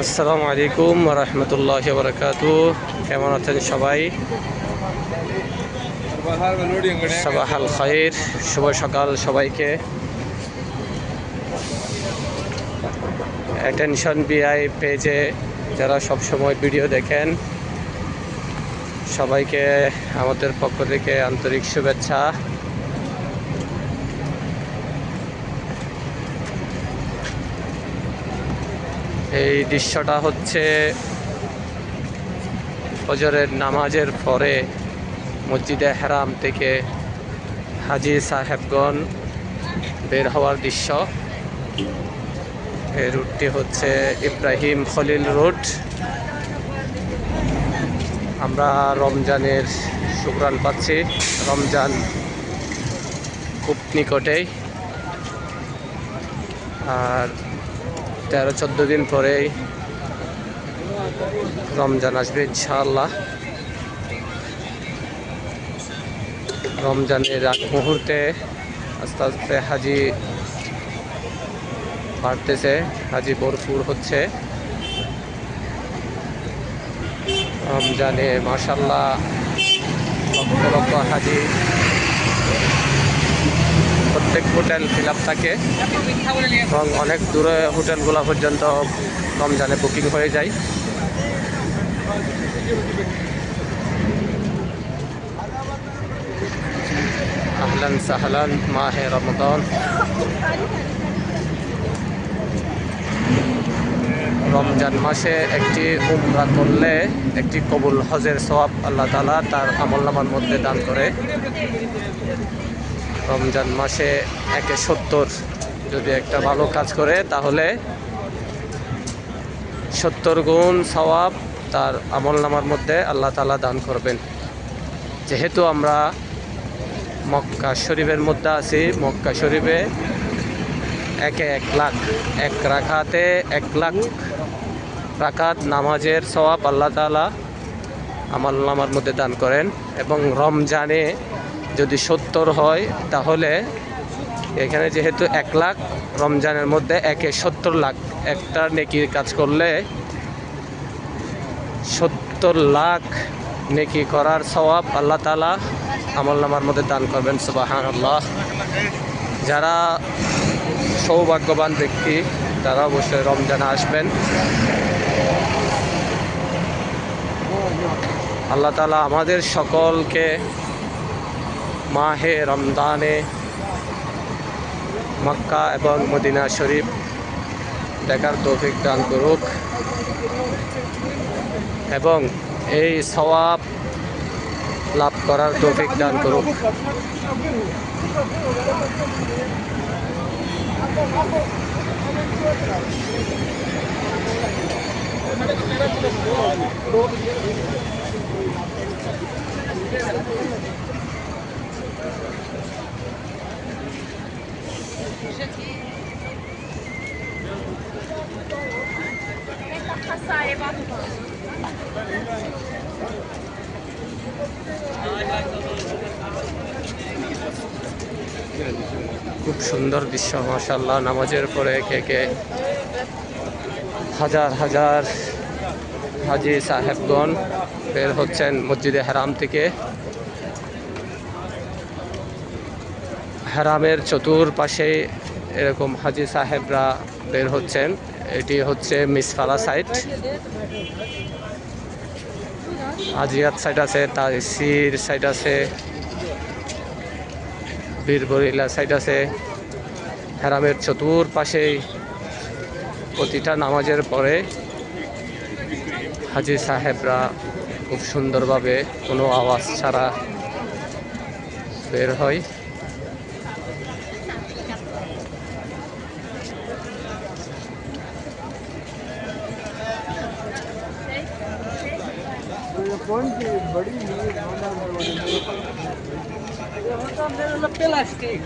আসসালামু আলাইকুম রহমতুল্লাহ বরকাতু কেমন আছেন সবাই? সবাহাল খাইর। শুভ সকাল সবাইকে। অ্যাটেনশন বিআই পেজে যারা সব সময় ভিডিও দেখেন, সবাইকে আমাদের পক্ষ থেকে আন্তরিক শুভেচ্ছা। এই দৃশ্যটা হচ্ছে ফজরের নামাজের পরে মসজিদে হেরাম থেকে হাজি সাহেবগণ বের হওয়ার দৃশ্য। এই রুটটি হচ্ছে ইব্রাহিম খলিল রুট। আমরা রমজানের শুক্রান পাচ্ছি। রমজান খুব নিকটেই। আর তেরো, চোদ্দ দিন পরেই রমজান আসবে ইনশাআল্লাহ। রমজানের আগ মুহূর্তে আস্তে আস্তে হাজি বাড়তেছে, হাজি ভরপুর হচ্ছে। রমজানে মাসাল্লাহ লক্ষ লক্ষ হাজি প্রত্যেক হোটেল ফিল থাকে এবং অনেক দূরে হোটেলগুলো পর্যন্ত রমজানে বুকিং হয়ে যায়। আহলান সাহলান, মাহে রমদান রমজান মাসে একটি উমরা করলে একটি কবুল হজের সওয়াব আল্লাহ তালা তার আমল্লামার মধ্যে দান করে। রমজান মাসে একে সত্তর। যদি একটা ভালো কাজ করে, তাহলে সত্তর গুণ সওয়াব তার আমল নামার মধ্যে আল্লাহ তালা দান করবেন। যেহেতু আমরা মক্কা শরীফের মধ্যে আছি, মক্কা শরীফে একে এক লাখ, এক রাখাতে এক লাখ রাকাত নামাজের সওয়াব আল্লাহ তালা আমল নামার মধ্যে দান করেন এবং রমজানে যদি সত্তর হয়, তাহলে এখানে যেহেতু এক লাখ, রমজানের মধ্যে একে সত্তর লাখ, একটা নেকির কাজ করলে সত্তর লাখ নেকি করার সওয়াব আল্লাহ তালা আমল নামার মধ্যে দান করবেন সুবাহান আল্লাহ যারা সৌভাগ্যবান ব্যক্তি, তারা অবশ্যই রমজানে আসবেন। আল্লাহ তালা আমাদের সকলকে মাহে রমদানে মক্কা এবং মদিনা শরীফ দেখার তৌফিক দান করুক। এবং এই সওয়াব লাভ করার তৌফিক দান করুক। passare quanto খুব সুন্দর দৃশ্য মাসাল্লাহ নামাজের পরে কে কে হাজার হাজার হাজি সাহেবগণ বের হচ্ছেন মসজিদে হারাম থেকে। হারামের চতুর্পাশে এরকম হাজি সাহেবরা বের হচ্ছেন। এটি হচ্ছে মিসফালা সাইট। আজিয়াত সাইট আছে তাসির সাইড আছে, বীরবরিলা সাইড আছে। হেরামের চতুর পাশেই প্রতিটা নামাজের পরে হাজি সাহেবরা খুব সুন্দরভাবে কোনো আওয়াজ ছাড়া বের হয়। कौन सी बड़ी प्लास्टिक